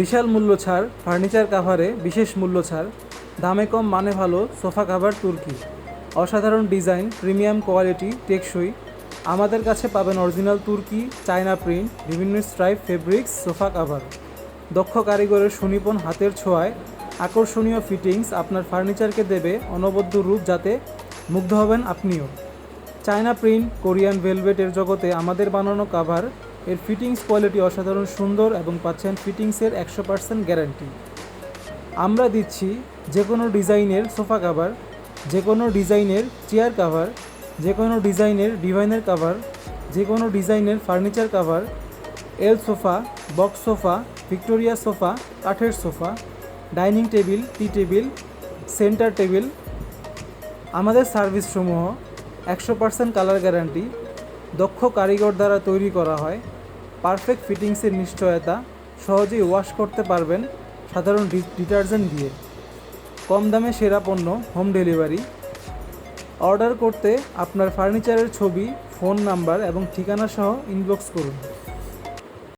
বিশাল মূল্য ছাড়, ফার্নিচার কাভারে বিশেষ মূল্য ছাড়, দামে কম মানে ভালো সোফা কাভার তুর্কি। অসাধারণ ডিজাইন, প্রিমিয়াম কোয়ালিটি, টেকসই। আমাদের কাছে পাবেন অরিজিনাল তুর্কি, চায়না প্রিন্ট, বিভিন্ন স্ট্রাইপ ফেব্রিক্স, সোফা কাভার। দক্ষ কারিগরের সুনিপুণ হাতের ছোঁয়ায় আকর্ষণীয় ফিটিংস আপনার ফার্নিচারকে দেবে অনবদ্য রূপ যাতে মুগ্ধ হবেন আপনিও। চায়না প্রিন্ট, কোরিয়ান ভেলভেটের জগতে আমাদের বানানো কাভার এর ফিটিংস কোয়ালিটি অসাধারণ, সুন্দর এবং পাচ্ছেন ফিটিংসের একশো পার্সেন্ট গ্যারান্টি আমরা দিচ্ছি যে কোনো ডিজাইনের সোফা কাভার যে কোনো ডিজাইনের চেয়ার কাভার যে কোনো ডিজাইনের ডিভাইনের কাভার যে কোনো ডিজাইনের furniture cover L sofa box sofa Victoria sofa কাঠের sofa dining table T table center table আমাদের সার্ভিসসমূহ একশো পার্সেন্ট কালার গ্যারান্টি দক্ষ কারিগর দ্বারা তৈরি করা হয়। পারফেক্ট ফিটিংসের নিশ্চয়তা সহজেই ওয়াশ করতে পারবেন সাধারণ ডিটারজেন্ট দিয়ে। কম দামে সেরা পণ্য হোম ডেলিভারি অর্ডার করতে আপনার ফার্নিচারের ছবি ফোন নাম্বার এবং ঠিকানা সহ ইনবক্স করুন।